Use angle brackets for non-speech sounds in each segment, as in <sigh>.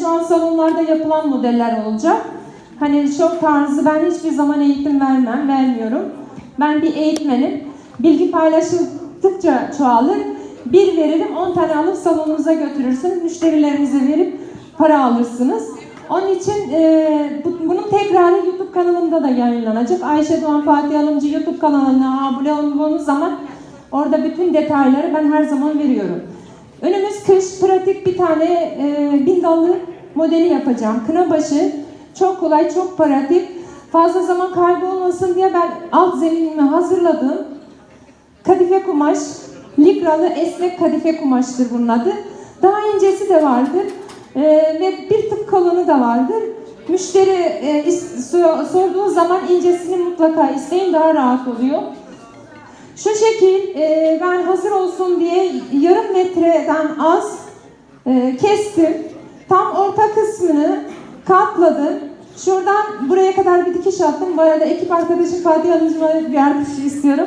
şu an salonlarda yapılan modeller olacak. Hani şok tarzı ben hiçbir zaman eğitim vermem, vermiyorum. Ben bir eğitmenim. Bilgi paylaşıldıkça çoğalır. Bir veririm, 10 tane alıp salonunuza götürürsünüz. Müşterilerinize verip para alırsınız. Onun için e, bu- bunun tekrarı YouTube kanalımda da yayınlanacak. Ayşe Doğan Fatih Alımcı YouTube kanalına abone olduğunuz zaman orada bütün detayları ben her zaman veriyorum. Önümüz kış pratik bir tane e, bin dallı modeli yapacağım. Kına başı çok kolay, çok pratik. Fazla zaman kaybı olmasın diye ben alt zeminimi hazırladım. Kadife kumaş, likralı esnek kadife kumaştır bunun adı. Daha incesi de vardır Ee, ve bir tık kalını da vardır. Müşteri e, sorduğu zaman incesini mutlaka isteyin daha rahat oluyor. Şu şekil e, ben hazır olsun diye metreden az e, kestim. Tam orta kısmını katladım. Şuradan buraya kadar bir dikiş attım. Bu arada ekip arkadaşım Fatih Hanımcıma bir yardımcı istiyorum.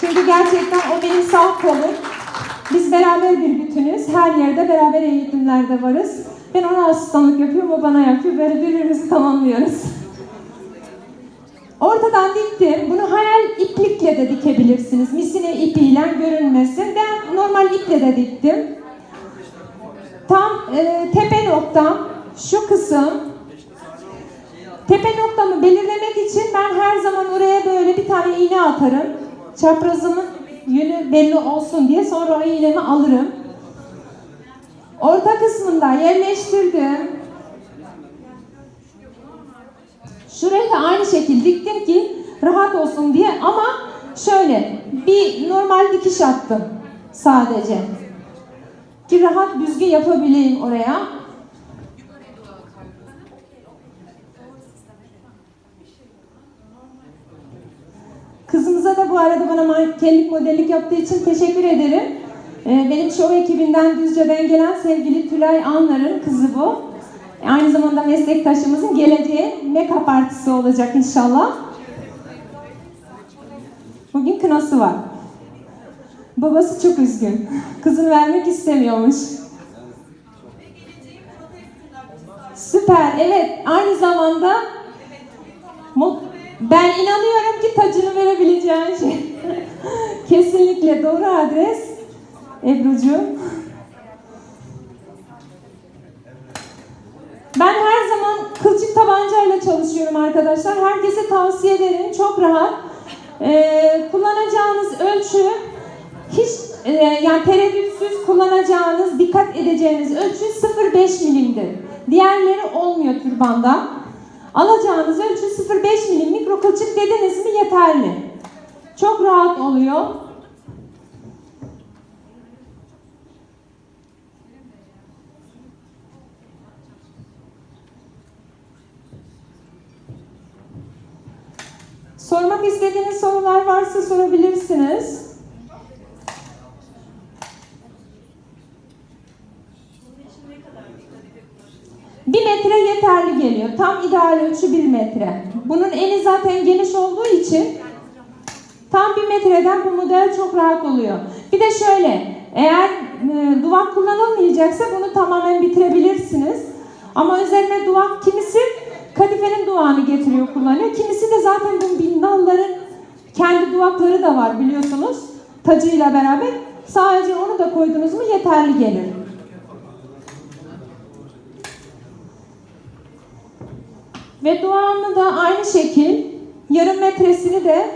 Çünkü gerçekten o benim sağ kolum. Biz beraber bir bütünüz. Her yerde beraber eğitimlerde varız. Ben ona asistanlık yapıyorum, o bana yapıyor. Böyle birbirimizi tamamlıyoruz. Ortadan diktim. Bunu hayal iplikle de dikebilirsiniz. Misine ipiyle görünmesin. Ben normal iple de diktim. Tam e, tepe noktam şu kısım. Tepe noktamı belirlemek için ben her zaman oraya böyle bir tane iğne atarım. Çaprazımın yönü belli olsun diye sonra o iğnemi alırım. Orta kısmında yerleştirdim. Şurayı da aynı şekilde olsun diye ama şöyle bir normal dikiş attım sadece. Ki rahat düzgün yapabileyim oraya. Kızımıza da bu arada bana mankenlik modellik yaptığı için teşekkür ederim. Ee, Benim şov ekibinden Düzce'den gelen sevgili Tülay Anlar'ın kızı bu. Aynı zamanda meslektaşımızın geleceği make-up artisti olacak inşallah. Bugün kınası var. Babası çok üzgün. Kızını vermek istemiyormuş. Süper. Evet. Aynı zamanda ben inanıyorum ki tacını verebileceğin şey. <laughs> Kesinlikle doğru adres. Ebru'cuğum. Ben her zaman kılçık tabancayla çalışıyorum arkadaşlar. Herkese tavsiye ederim. Çok rahat. Ee, kullanacağınız ölçü hiç e, yani tereddütsüz kullanacağınız, dikkat edeceğiniz ölçü 0,5 milimdir. Diğerleri olmuyor türbanda. Alacağınız ölçü 0,5 milim mikro kılçık dediniz mi yeterli. Çok rahat oluyor. Sormak istediğiniz sorular varsa sorabilirsiniz. Bir metre yeterli geliyor. Tam ideal ölçü bir metre. Bunun eni zaten geniş olduğu için tam bir metreden bu model çok rahat oluyor. Bir de şöyle, eğer e, duvak kullanılmayacaksa bunu tamamen bitirebilirsiniz. Ama üzerine duvak kimisi kadifenin duvağını getiriyor kullanıyor. Kimisi de zaten bu bindalların kendi duvakları da var biliyorsunuz. Tacıyla beraber. Sadece onu da koydunuz mu yeterli gelir. Ve duanlı da aynı şekil yarım metresini de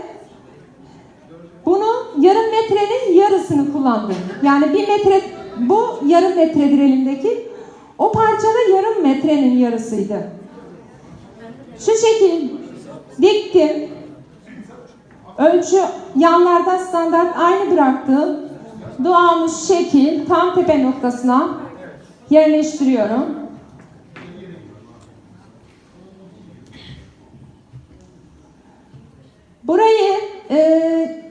bunu yarım metrenin yarısını kullandım. Yani bir metre bu yarım metredir elimdeki. O parça da yarım metrenin yarısıydı. Şu şekil diktim. Ölçü yanlarda standart aynı bıraktım. Duamı şu şekil tam tepe noktasına yerleştiriyorum. Burayı e,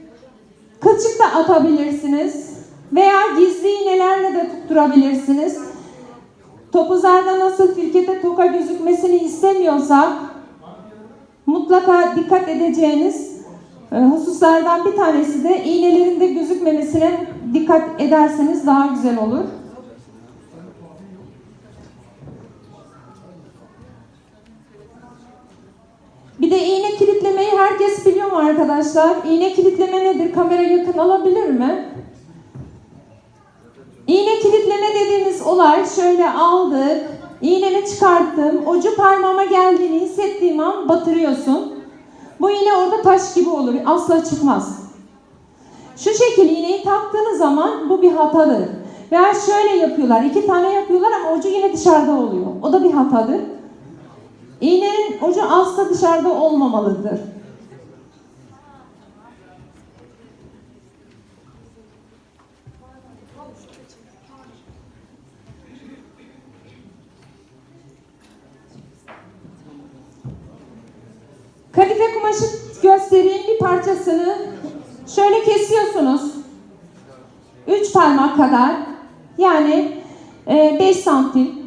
kılçık da atabilirsiniz veya gizli iğnelerle de tutturabilirsiniz. Topuzlarda nasıl firkete toka gözükmesini istemiyorsak mutlaka dikkat edeceğiniz e, hususlardan bir tanesi de iğnelerinde gözükmemesine dikkat ederseniz daha güzel olur. Bir de iğne kilitlemeyi herkes biliyor mu arkadaşlar? İğne kilitleme nedir? Kamera yakın alabilir mi? İğne kilitleme dediğimiz olay şöyle aldık, İğnemi çıkarttım. Ucu parmağıma geldiğini hissettiğim an batırıyorsun. Bu iğne orada taş gibi olur. Asla çıkmaz. Şu şekil iğneyi taktığınız zaman bu bir hatadır. Veya şöyle yapıyorlar. iki tane yapıyorlar ama ucu yine dışarıda oluyor. O da bir hatadır. İğnenin ucu asla dışarıda olmamalıdır. Kadife kumaşı göstereyim bir parçasını. Şöyle kesiyorsunuz. 3 parmak kadar. Yani 5 santim.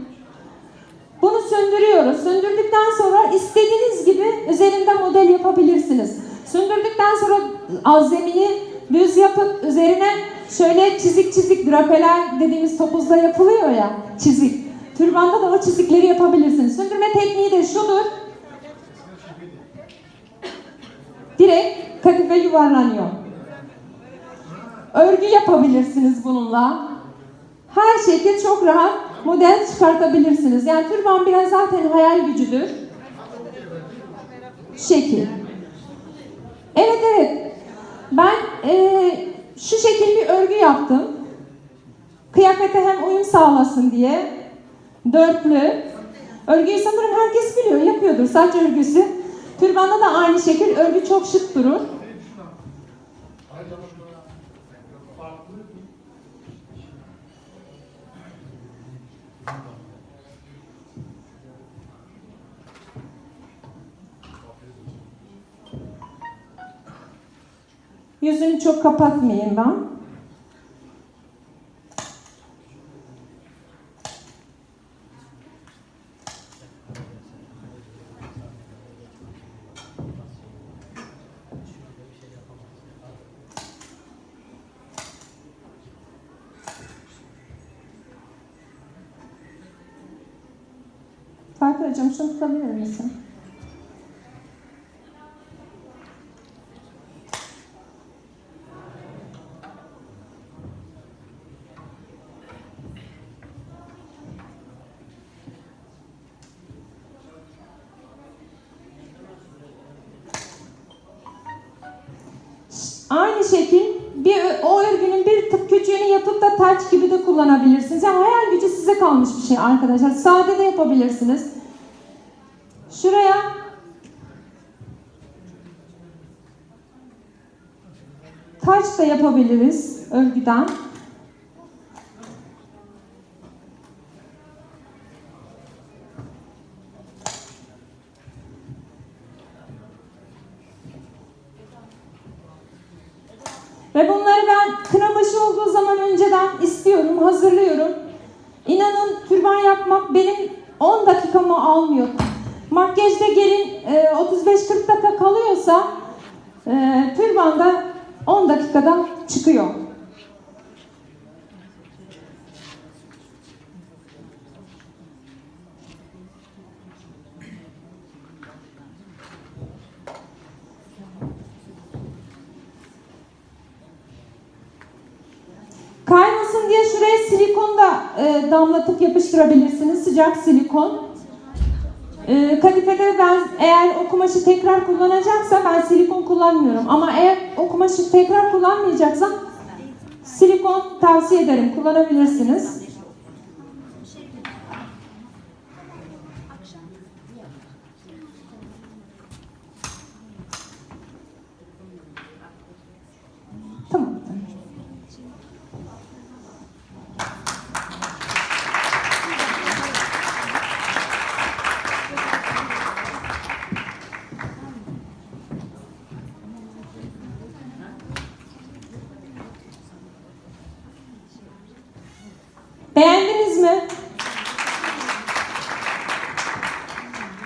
Bunu söndürüyoruz. Söndürdükten sonra istediğiniz gibi üzerinde model yapabilirsiniz. Söndürdükten sonra az zemini düz yapıp üzerine şöyle çizik çizik drapeler dediğimiz topuzda yapılıyor ya çizik. Türbanda da o çizikleri yapabilirsiniz. Söndürme tekniği de şudur. Direkt kadife yuvarlanıyor. Örgü yapabilirsiniz bununla. Her şekilde çok rahat model çıkartabilirsiniz. Yani türban biraz zaten hayal gücüdür. Şekil. Evet evet. Ben eee, şu şekil bir örgü yaptım. Kıyafete hem uyum sağlasın diye. Dörtlü. Örgüyü sanırım herkes biliyor, yapıyordur saç örgüsü. Türbanda da aynı şekil örgü çok şık durur. Yüzünü çok kapatmayayım ben. Hocam şunu tutabilir misin? Aynı şekil bir o örgünün bir tık küçüğünü yapıp da taç gibi de kullanabilirsiniz. Yani hayal gücü size kalmış bir şey arkadaşlar. Sade de yapabilirsiniz. Şuraya taç da yapabiliriz örgüden. Ve bunları ben kınabaşı olduğu zaman önceden istiyorum, hazırlıyorum. İnanın türban yapmak benim 10 dakikamı almıyor. Makyajda gelin e, 35-40 dakika kalıyorsa e, türbanda 10 dakikada çıkıyor. Kaymasın diye şuraya silikon da e, damlatıp yapıştırabilirsiniz. Sıcak silikon. E, kadifede ben eğer o kumaşı tekrar kullanacaksa ben silikon kullanmıyorum. Ama eğer o kumaşı tekrar kullanmayacaksam silikon tavsiye ederim. Kullanabilirsiniz.